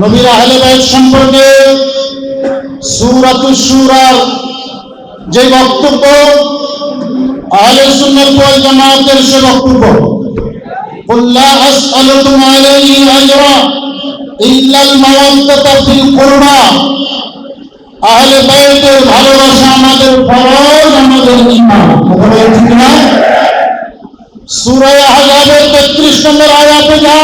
নবীর আহলে বাইত সম্পর্কে সূরাতুশ শুরার যে বক্তব্য আহলে সুন্নাত ওয়াল জামাতের সে বক্তব্য قل لا أسألكم عليه أجرا إلا المودة في القربى আহলে বাইতের ভালোবাসা আমাদের ফরজ আমাদের ঈমান কথা বলেন ঠিক না সূরা আহজাবের 33 নম্বর আয়াতে যা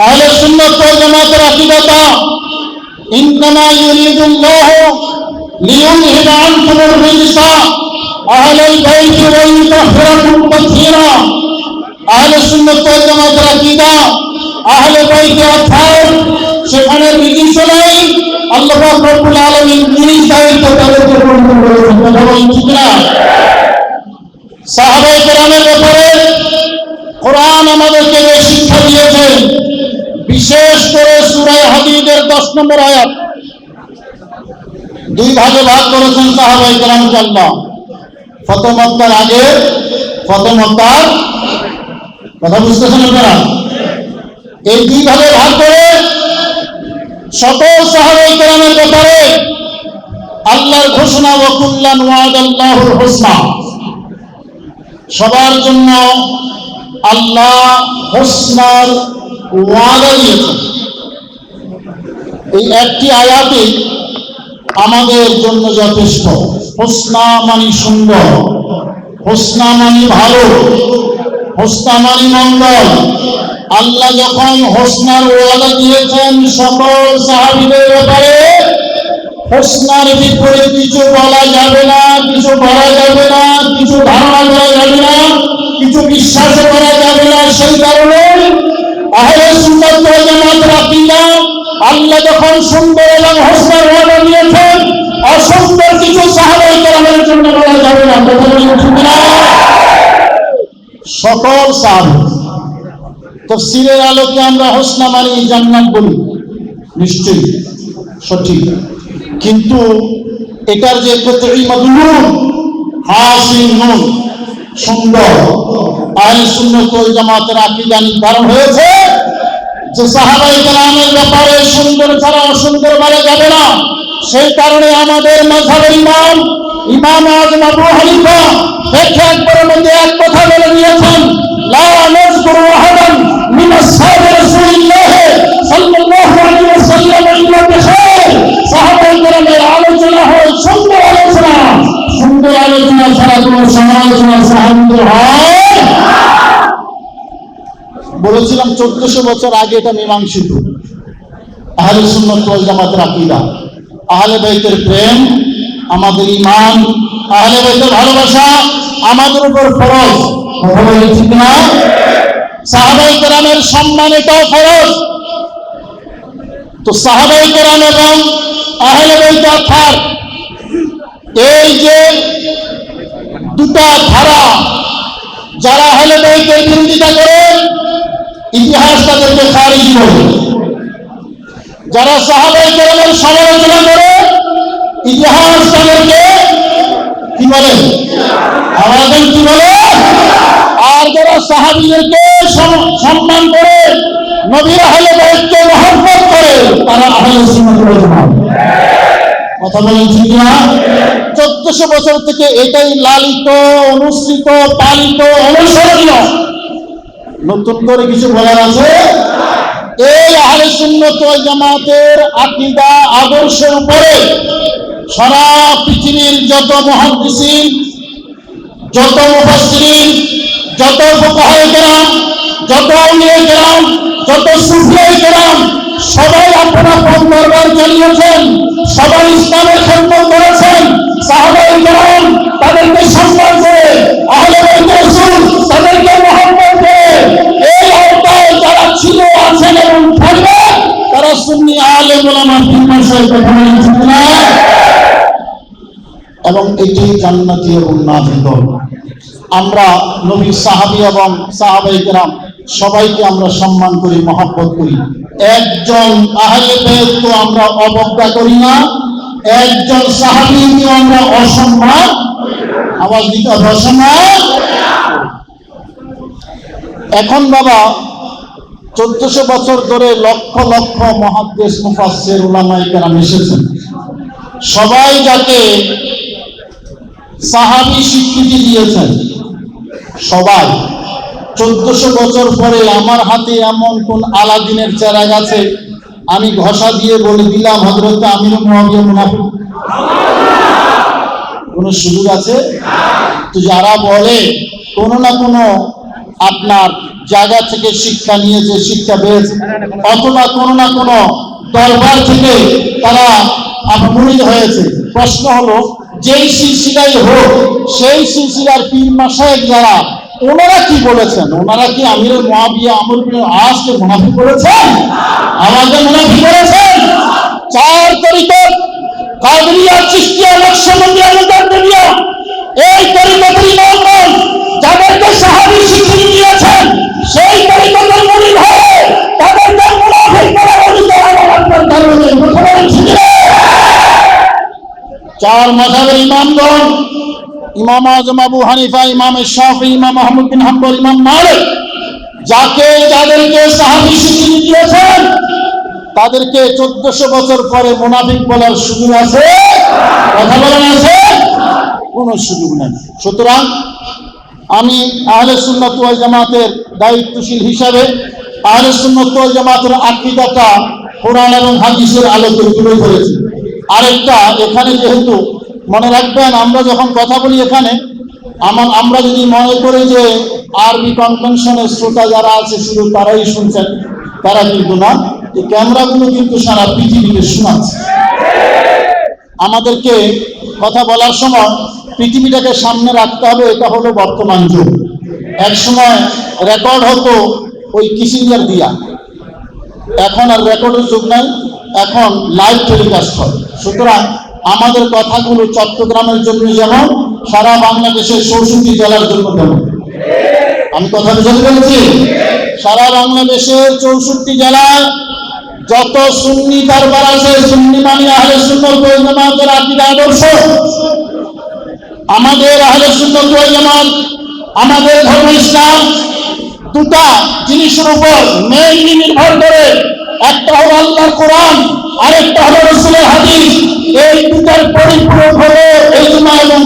আহলে সুন্নাত ওয়াল জামাতের আকীদাটা ইন্নামা ইউরিদুল্লাহু লিইউযহিব আনকুম আর-রিজসা আহলাল বাইতি ওয়া ইউতাহহিরাকুম তাতহীরা আহলে সুন্নাত ওয়াল জামাতের আকীদা আহলে বাইত অর্থাৎ সেখানে রিজিস নাই আল্লাহ রব্বুল আলামিন নিজ দায়িত্ব তাদেরকে পূর্ণ করেছেন। কথা ঠিক না সাহাবায়ে কেরামের ব্যাপারে কোরআন আমাদেরকে শিক্ষা দিয়েছেন। বিশেষ করে সুরায় হাদীদের 10 নম্বর আয়াত। দুই ভাগে ভাগ করেছেন সাহাবায়ে কেরাম আল্লাহ ফত মক্কার আগে ফত মক্কার কথা বুঝতেছেন আপনারা? এই দুই ভাগে ভাগ করে সকল সাহাবায়ে কেরামের ব্যাপারে আল্লাহর ঘোষণা, ওয়াকুল্লান ওয়াদাল্লাহুল হুসনা। সবার জন্য আল্লাহ হোসনার ওয়াদা দিয়েছেন এই একটি আয়াতে আমাদের জন্য যথেষ্ট। হোসনা মানি সুন্দর। হোসনা মানি ভালো। হোসনা মানি মঙ্গল। আল্লাহ যখন হোসনার ওয়াদা দিয়েছেন সকল সাহাবিদের ব্যাপারে, হোসনার বিপরীত কিছু বলা যাবে না, কিছু বলা যাবে না, কিছু ধারণা করা যাবে না, কিছু বিশ্বাস করা যাবে না, সেই কারণে আল্লাহ যখন সুন্দর এবং হোসনার ওয়াদা দিয়েছেন, অসুন্দর কিছু সাহাবায়ে কেরামের জন্য বলা যাবে না। সকল সাহাবী তফসিরের আলোকে আমরা হোসনা জান্নাত বলি। নিশ্চয়ই, সঠিক। কিন্তু এটার যে কতই মধুর হাসিন নুন সুন্দর। নির্ধারণ হয়েছে যে সাহাবাই কেরামের ব্যাপারে সুন্দর ছাড়া অসুন্দর যাবে না। সেই কারণে আমাদের মাঝহাবের ইমাম ইমাম মধ্যে এক কথা বলে আলোচনা হয় সুন্দর। ছাড়া বলেছিলাম চোদ্দশো বছর আগে এটা মীমাংসিত। আহলে সুন্নত জামাতের আকীদা। আহলে বাইতের প্রেম, আমাদের ইমান আহলে বাইতের ভালোবাসা আমাদের উপর ফরজ। ঠিক না সাহাবাই কেরামের সম্মান এটাও ফরজ। তো সাহাবাই কেরাম এবং আহলে বাইত অর্থাৎ এই যে দুটা ধারা যারা আহলে বাইতের বিরোধিতা করে ইতিহাস তাদেরকে খারিজ করে যারা সাহাবাই কেরামের সমালোচনা করে, ইতিহাস তাদেরকে কি বলে? আমাদের কি বলে? আর যারা সাহাবিদেরকে সম- সম্মান করে, নবীর আহলে বাইতকে মহব্বত করে, তারা আহলে ওয়াল জামাত কথা বলেন ঠিক না চোদ্দশো বছর থেকে এটাই লালিত, অনুসৃত, পালিত, অনুসরণীয়। নতুন করে কিছু বলার আছে? এই আহলে সুন্নাত জামাতের আকীদা আদর্শের উপরে সারা পৃথিবীর যত মুহাদ্দিসিন, যত মুফাসসিরিন, যত ফুকাহায়ে কেরাম যত আউলিয়া কেরাম যত সুফিয়ায়ে কেরাম সবাই আপনারা পথ দরবার চালিয়েছেন সবাই ইসলামের খেদমত করেছেন। কেরাম তাদেরকে সম্মান করে তাদেরকে করে, এই আওতায় যারা ছিল, আছেন এবং থাকবে, তারা বলেন না? এবং এটি জান্নাতি এবং আমরা নবী সাহাবি এবং সাহাবাই সবাইকে আমরা সম্মান করি, মহব্বত করি। একজন আহলে বেদ তো আমরা অবজ্ঞা করি না, একজন সাহাবিকে আমরা অসম্মান। আওয়াজ দিতে হবে, অসম্মান। এখন বাবা, চোদ্দশো বছর ধরে লক্ষ লক্ষ মহাদ্দেশ মুফাসের উলামাই কেরাম এসেছেন। সবাই যাকে সাহাবি স্বীকৃতি দিয়েছেন, সবাই চোদ্দশো বছর পরে আমার হাতে এমন কোন আলাদিনের চেরাগ আছে? আমি ঘষা দিয়ে বলে দিলাম হজরত আমির মহাবিয়া মুনাফিক। কোন সুযোগ আছে? তো যারা বলে, কোনো না কোনো আপনার জায়গা থেকে শিক্ষা নিয়েছে, শিক্ষা পেয়েছে, অথবা কোনো না কোনো দরবার থেকে তারা আপমনিত হয়েছে। প্রশ্ন হলো, যেই সিলসিলাই হোক, সেই সিলসিলার পীর মাসায়েক যারা ওনারা কি বলেছেন? ওনারা কি আমির মহাবিয়া আমর আজকে মুনাফি করেছেন আমাকে মুনাফি করেছেন চার তরিকত কাদরিয়া চিস্তিয়া নকশবন্দিয়া মুদাদ্দিয়া এই তরিকতের ইমামগণ যাদেরকে সাহাবী স্বীকৃতি দিয়েছেন, সেই তরিকতের মুরিদ হয়ে তাদেরকে মুনাফিক বলে অভিযোগ আমার ধারণে? চার মাযহাবের ইমামগণ ইমাম আজম আবু হানিফা, ইমাম শাফি, ইমাম আহমদ বিন হাম্বল, ইমাম মালিক যাকে, যাদেরকে সাহাবী স্বীকৃতি দিয়েছেন, তাদেরকে চোদ্দশো বছর পরে মুনাফিক বলার সুযোগ আছে? কথা বলেন আছে? কোন সুযোগ নেই। সুতরাং আমি আহলে সুন্নত ওয়াল জামাতের দায়িত্বশীল হিসাবে আহলে সুন্নত ওয়াল জামাতের আকীদাটা কোরআন এবং হাদিসের আলোকে তুলে ধরেছি। আরেকটা, এখানে যেহেতু মনে রাখবেন, আমরা যখন কথা বলি এখানে, আমার, আমরা যদি মনে করি যে আরবি কনভেনশনের শ্রোতা যারা আছে, শুধু তারাই শুনছেন, তারা কিন্তু না এই ক্যামেরাগুলো কিন্তু সারা পৃথিবীকে শোনাচ্ছে। আমাদেরকে কথা বলার সময় পৃথিবীটাকে সামনে রাখতে হবে, এটা হলো বর্তমান যুগ। এক সময় রেকর্ড হতো ওই কিসিঞ্জার দিয়া। এখন আর রেকর্ডের যুগ নাই, এখন লাইভ টেলিকাস্ট হয়। সুতরাং আমাদের কথাগুলো চট্টগ্রামের জন্য যেমন সারা বাংলাদেশের চৌষট্টি জেলার জন্য তেমন। আমি কথা বুঝতে পেরেছি? সারা বাংলাদেশের চৌষট্টি জেলায় যত সুন্নি দরবার আছে, সুন্নি মানে আহলে সুন্নাত ওয়াল জামাতের আদর্শ। আমাদের আহলে সুন্নাত ওয়াল আমাদের ধর্ম ইসলাম দুটা জিনিসের উপর মেইনলি নির্ভর করে। একটা হলো আল্লাহর কোরআন, আরেকটা হলো রসুলের হাদিস। এই দুটার পরিপূরক হলো এবং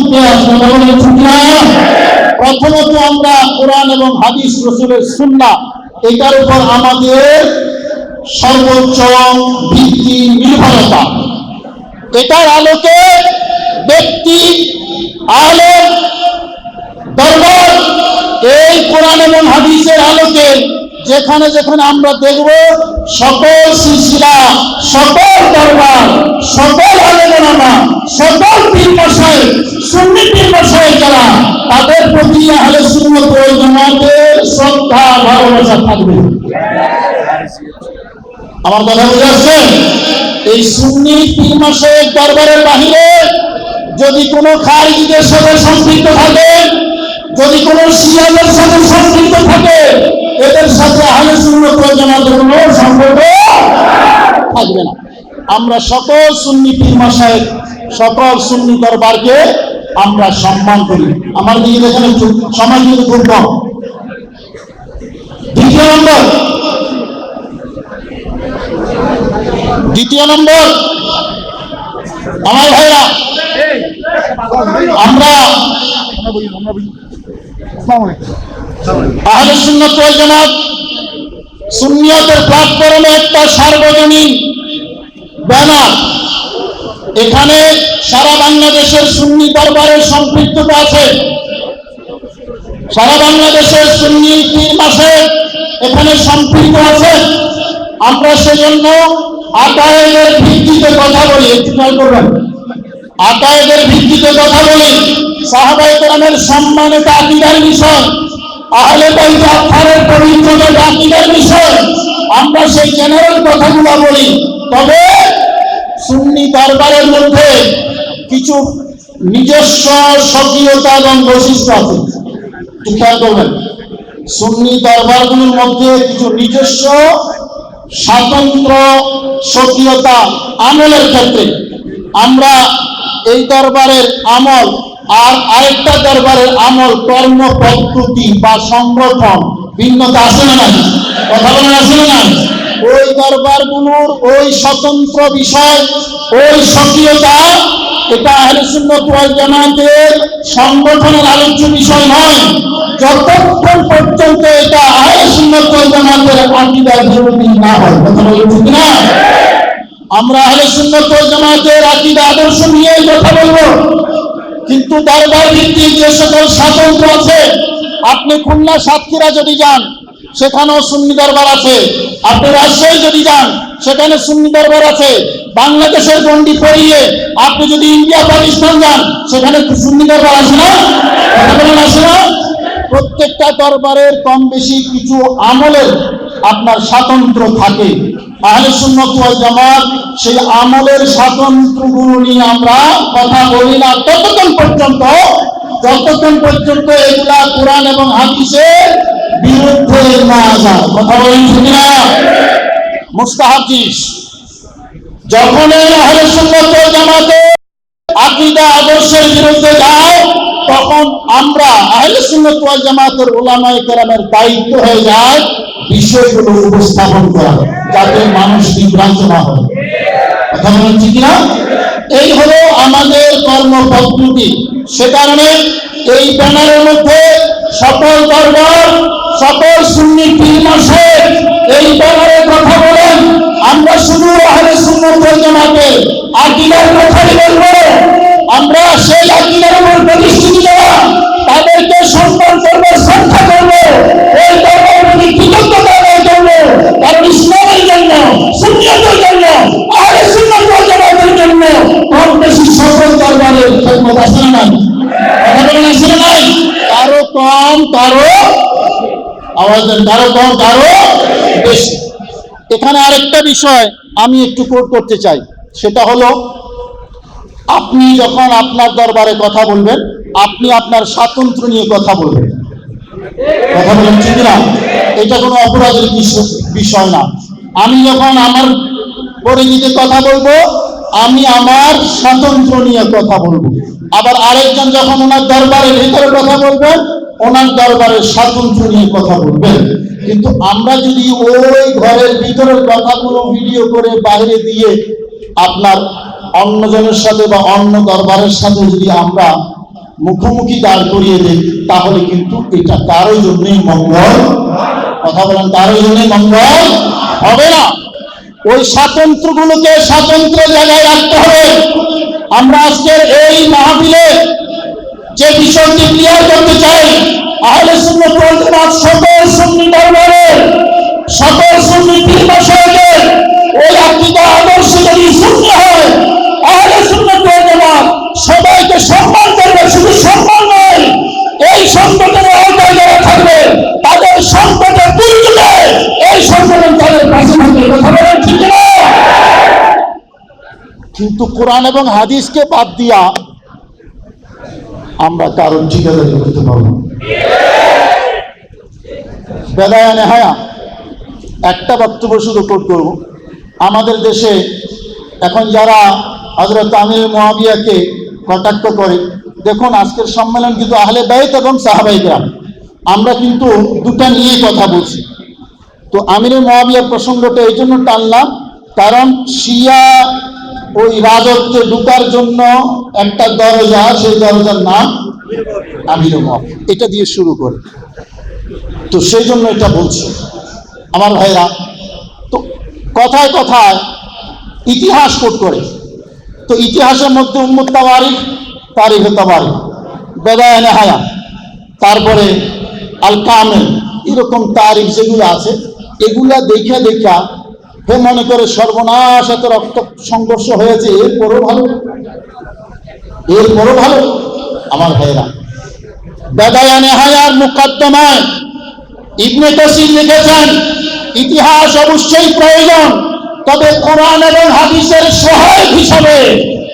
প্রথমত আমরা কোরআন এবং হাদিস, রসুলের সুন্নাহ, এটার উপর আমাদের সর্বোচ্চ ভিত্তি নির্ভরতা। এটার আলোকে ব্যক্তি, আলেম, দরবার, এই কোরআন এবং হাদিসের আলোকে যেখানে যেখানে আমরা দেখব সকল সিলসিলা সকল দরবার, সকল আলেমা সকল পীর মশাই, সুন্নি পীর যারা, তাদের প্রতি আহলে সুন্নাত জামাতের শ্রদ্ধা, ভালোবাসা থাকবে। আমার কথা বুঝে আসছে এই সুন্নি পীর মাসের দরবারের বাহিরে যদি কোনো খারিজিদের সাথে সম্পৃক্ত থাকে, যদি কোনো শিয়াদের সাথে সম্পৃক্ত থাকে এদের সাথে আহলে সুন্নত জামাতের কোনো সম্পর্ক থাকবে না। আমরা সকল সুন্নি পীর মাসায় সকল সুন্নি দরবারকে আমরা সম্মান করি। আমার দিকে দেখেন সময় কিন্তু খুব কম দ্বিতীয় নম্বর। দ্বিতীয় নম্বর। আমার ভাইরা, আমরা জামাত সুন্নিয়তের প্ল্যাটফর্মে একটা সার্বজনীন ব্যানার। এখানে সারা বাংলাদেশের সুন্নি দরবারের সম্পৃক্ততা আছে। সারা বাংলাদেশের সুন্নি পীর মাসে এখানে সম্পৃক্ত আছে। আমরা সেজন্য আকায়েদের ভিত্তিতে কথা বলি খেয়াল করবেন। আকায়েদের ভিত্তিতে কথা বলি। সাহাবাই কেরামের সম্মানিত আকিদার বিষয় আহলে বাইত আত্মারের পবিত্রতার আকিদার বিষয় আমরা সেই জেনারেল কথাগুলো বলি। তবে সুন্নি দরবারের মধ্যে কিছু নিজস্ব স্বকীয়তা এবং বৈশিষ্ট্য আছে। করবেন, সুন্নি দরবারগুলোর মধ্যে কিছু নিজস্ব, স্বাতন্ত্র স্বকীয়তা আমলের ক্ষেত্রে আমরা এই দরবারের আমল আর আরেকটা দরবারের আমল, কর্ম, পদ্ধতি বা সংগঠন, ভিন্নতা আছে না নাই? কথা বলেন আছে না নাই? ওই দরবারগুলোর ওই স্বতন্ত্র বিষয়, ওই সক্রিয়তা, এটা আহলে সুন্নাত ওয়াল জামাতের সংগঠনের আলোচ্য বিষয় নয়। যতক্ষণ পর্যন্ত এটা আহলে সুন্নাত ওয়াল জামাতের আকীদার বিরোধী না হয়, কথা বলেন ঠিক না আমরা আহলে সুন্নাত ওয়াল জামাতের আকীদা আদর্শ নিয়ে কথা বলব। কিন্তু দরবার ভিত্তিক যে সকল স্বাতন্ত্র আছে, আপনি খুলনা সাতক্ষীরা যদি যান, সেখানেও সুন্নি দরবার আছে। আপনি রাজশাহী যদি যান, সেখানে সুন্নি দরবার আছে। বাংলাদেশের গন্ডি পেরিয়ে আপনি যদি ইন্ডিয়া, পাকিস্তান যান, সেখানে সুন্নি দরবার আছে না? আছে না? প্রত্যেকটা দরবারের কম বেশি কিছু আমলের আপনার স্বাতন্ত্র থাকে। আহলে সুন্নাত ওয়াল জামাত সেই আমলের স্বাতন্ত্রগুলো নিয়ে আমরা কথা বলি না। ততক্ষণ পর্যন্ত, যতক্ষণ পর্যন্ত এগুলা কোরআন এবং হাদিসের বিরুদ্ধে না যায়। কথা বলেন ঠিক না মুস্তাহাবিস যখন আহলে জামাতের আকীদা, আদর্শের বিরুদ্ধে যায় তখন আমরা জামাতের ওলামায়ে কেরামের দায়িত্ব হয়ে যায় বিষয়গুলো উপস্থাপন করা যাতে মানুষ বিভ্রান্ত না হয়। কথা বলেন এই হলো আমাদের কর্মপদ্ধতি সে কারণে এই ব্যানারের মধ্যে সকল দরবার, সকল সুন্নি পীর মাসের এই ব্যানারে কথা বলেন। আমরা শুধু আহলে সুন্নাত ওয়াল জামাতের কথাই বলব। আমরা কারও কম, কারও কারও কম, কারও বেশি। এখানে আরেকটা বিষয় আমি একটু কোট করতে চাই। সেটা হলো, আপনি যখন আপনার দরবারে কথা বলবেন, আপনি আপনার স্বাতন্ত্র নিয়ে কথা বলবেন। কথা বলেন ঠিক না এটা কোনো অপরাধের বিষ- বিষয় না। আমি যখন আমার পরিচিতে কথা বলব আমি আমার স্বাতন্ত্র নিয়ে কথা বলব। আবার আরেকজন যখন ওনার দরবারের ভিতরে কথা বলবেন ওনার দরবারের স্বাতন্ত্র নিয়ে কথা বলবেন কিন্তু আমরা যদি ওই ঘরের ভিতরের কথাগুলো ভিডিও করে বাইরে দিয়ে আপনার অন্যজনের সাথে বা অন্য দরবারের সাথে যদি আমরা মুখোমুখি দাঁড় করিয়ে দেই, তাহলে কিন্তু এটা কারোর জন্যই মঙ্গল। কথা বলেন, কারোর জন্যই মঙ্গল হবে না। ওই স্বাতন্ত্রগুলোকে স্বাতন্ত্র জায়গায় রাখতে হবে। আমরা আজকের এই মাহফিলে যে বিষয়টি ক্লিয়ার করতে চাই, আহলে জামাত সকল সুন্নি সকল সুন্নি মাশায়েখের ওই আকীদা আদর্শ যদি শূন্য হয় আহলে সুন্নাত ওয়াল জামাত সবাইকে সম্মান করবে শুধু সম্মান নয় এই সংগঠনের আওতায় যারা থাকবে তাদের সংকটের দুর্যোগে এই সংগঠন তাদের পাশে থাকবে কথা বলেন ঠিক না কিন্তু কোরআন এবং হাদিসকে বাদ দিয়া আমরা কারণ ঠিকাদারি করতে পারব। না। বেদায়া নেহায়া, একটা বক্তব্য শুধু করব। আমাদের দেশে এখন যারা হজরত আমির মহাবিয়াকে কটাক্ষ করে, দেখুন আজকের সম্মেলন কিন্তু আহলে বাইত এবং সাহাবাই গ্রাম আমরা কিন্তু দুটা নিয়ে কথা বলছি। তো আমিরের মহাবিয়া প্রসঙ্গটা এই জন্য টানলাম, কারণ শিয়া ওই রাজত্বে ঢুকার জন্য একটা দরজা, সেই দরজার নাম আমির এটা দিয়ে শুরু করে। তো সেই জন্য এটা বলছি। আমার ভাইরা, তো কথায় কথায় ইতিহাস কোট করে। তো ইতিহাসের মধ্যে উম্মত তাবারিক তারিখ তাবারিক বেদায় নেহায়া, তারপরে আল কামেল এরকম তারিখ যেগুলো আছে, এগুলা দেখা দেখা মনে করে সর্বনাশ, এত রক্ত সংঘর্ষ হয়েছে এরপরও ভালো? এরপরও ভালো? আমার ভাইরা বেদায়া নেহায়ার মুকদ্দমায় ইবনে কাসির লিখেছেন, ইতিহাস অবশ্যই প্রয়োজন, তবে কোরআন এবং হাদিসের সহায়ক হিসাবে,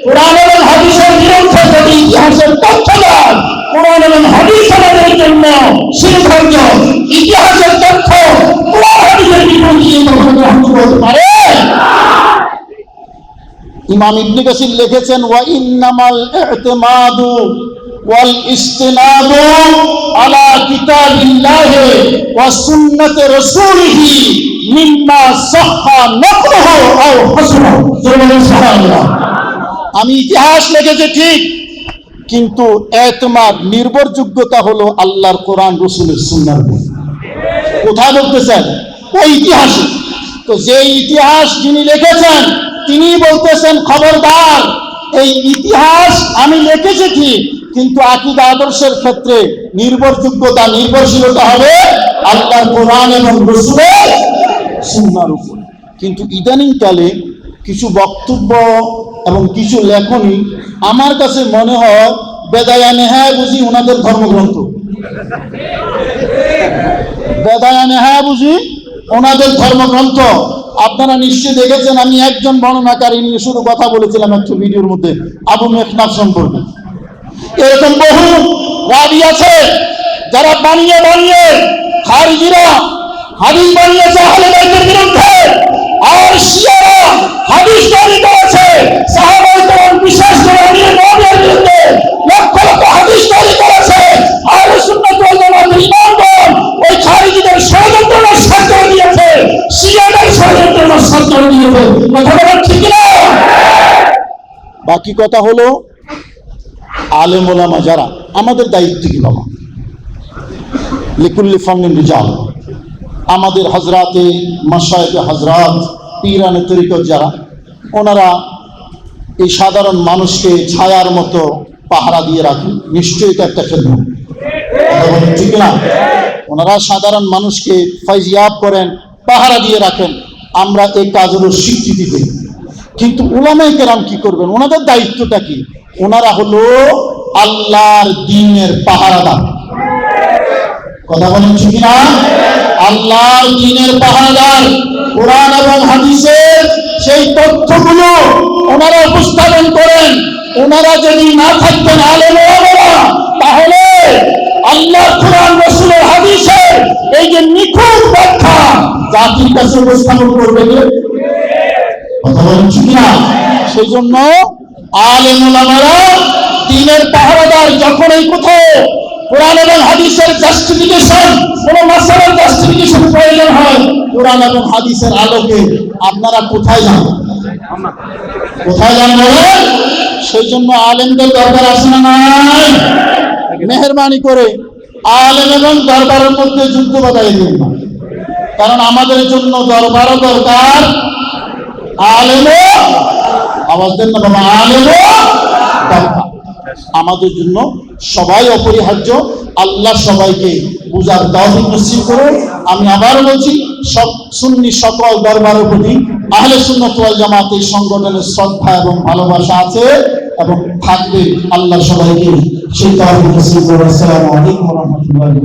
কোরআন এবং হাদিসের যদি ইতিহাসের তথ্য দেন কোরআন এবং হাদিস আমাদের জন্য সিদ্ধান্ত ইতিহাসের তথ্য কোরআন হাদিসের বিপরীতে কখনো গ্রহণ করতে পারে। ইমাম ইবনে কাসির লিখেছেন ওয়া ইন্নামাল ইতিমাদু ওয়াল ইস্তিনাদু আলা কিতাবিল্লাহি ওয়া সুন্নতি রাসূলিহি মিম্মা সাহহা নকলুহু আও হাসানাহু। সুবহানাল্লাহ। আমি ইতিহাস লিখেছি ঠিক কিন্তু এতমাদ নির্ভরযোগ্যতা হলো আল্লাহর কোরআন, রসুলের উপর। কোথায় বলতেছেন? ওই ইতিহাসে। তো যে ইতিহাস যিনি লিখেছেন তিনি বলতেছেন, খবরদার, এই ইতিহাস আমি লিখেছি কি কিন্তু আকিদা আদর্শের ক্ষেত্রে নির্ভরযোগ্যতা, নির্ভরশীলতা হবে আল্লাহর কোরআন এবং রসুলের সুন্নার উপর। কিন্তু ইদানিংকালে কিছু বক্তব্য এবং কিছু লেখনী আমার কাছে মনে হয় বেদায়া হ্যাঁ বুঝি ওনাদের ধর্মগ্রন্থ। বেদায়ানে হ্যাঁ বুঝি ওনাদের ধর্মগ্রন্থ। আপনারা নিশ্চয়ই দেখেছেন, আমি একজন বর্ণনাকারী নিয়ে শুধু কথা বলেছিলাম একটা ভিডিওর মধ্যে, আবু মেঘনাথ সম্পর্কে। এরকম বহু রাবি আছে, যারা বানিয়ে বানিয়ে খারিজিরা হাদিস বানিয়েছে আহলে বাইতের বিরুদ্ধে। আর শিয়ারা হাদিস তৈরি করেছে সাহাবায়ে কেরাম বিশ্বাস করে নবীর বিরুদ্ধে লক্ষ লক্ষ হাদিস করেছে। আহলে সুন্নাত ওয়াল জামাতের ইমামগণ ওই খারিজিদের ষড়যন্ত্র নষ্ট করে দিয়েছে। শিয়াদের ষড়যন্ত্র নষ্ট করে দিয়েছে। কথা বলা ঠিক না বাকি কথা হলো আলেম ওলামা যারা, আমাদের দায়িত্ব কি বাবা? লিকুল্লি ফান্নিন রিজাল। আমাদের হজরাতে মাসায়েকে হজরাত পীরানে তরিকত যারা, ওনারা এই সাধারণ মানুষকে ছায়ার মতো পাহারা দিয়ে রাখেন। নিশ্চয়ই এটা একটা খেদমত। ঠিক না ওনারা সাধারণ মানুষকে ফাইজিয়াব করেন, পাহারা দিয়ে রাখেন। আমরা এই কাজেরও স্বীকৃতি দিই। কিন্তু ওলামাই কেরাম কি করবেন? ওনাদের দায়িত্বটা কি? ওনারা হলো আল্লাহর দিনের পাহারাদার। কথা বলেন ঠিক না আল্লাহর দিনের পাহারাদার কোরআন এবং হাদিসের সেই তথ্যগুলো ওনারা উপস্থাপন করেন। ওনারা যদি না থাকতেন আলেম তাহলে আল্লাহ কোরআন রসুলের হাদিসের এই যে নিখুঁত ব্যাখ্যা জাতির কাছে উপস্থাপন করবে? কথা বলেন ঠিক না সেই জন্য আলেম ওলামারা দিনের পাহারাদার যখন এই কোথাও কোরআন এবং হাদিসের জাস্টিফিকেশন কোন মাসালার জাস্টিফিকেশন প্রয়োজন হয়, কোরআন এবং হাদিসের আলোকে আপনারা কোথায় যান? কোথায় যান বলেন? সেই জন্য আলেমদের দরকার আছে না নাই? মেহরবানি করে আলেম এবং দরবারের মধ্যে যুদ্ধ বাধাই দিন কারণ আমাদের জন্য দরবারও দরকার। আলেমও দেন না বাবা, আলেমও দরকার। আমাদের জন্য সবাই অপরিহার্য, আল্লাহ সবাইকে বুঝার দাওয়াত নসিব করে। আমি আবার বলছি, সব সুন্নি সকল দরবারের প্রতি আহলে সুন্নাত ওয়াল জামাত এই সংগঠনের শ্রদ্ধা এবং ভালোবাসা আছে এবং থাকবে আল্লাহ সবাইকে সেই দাওয়াত নসিব করে। আসসালামু আলাইকুম রাহমাতুল্লাহি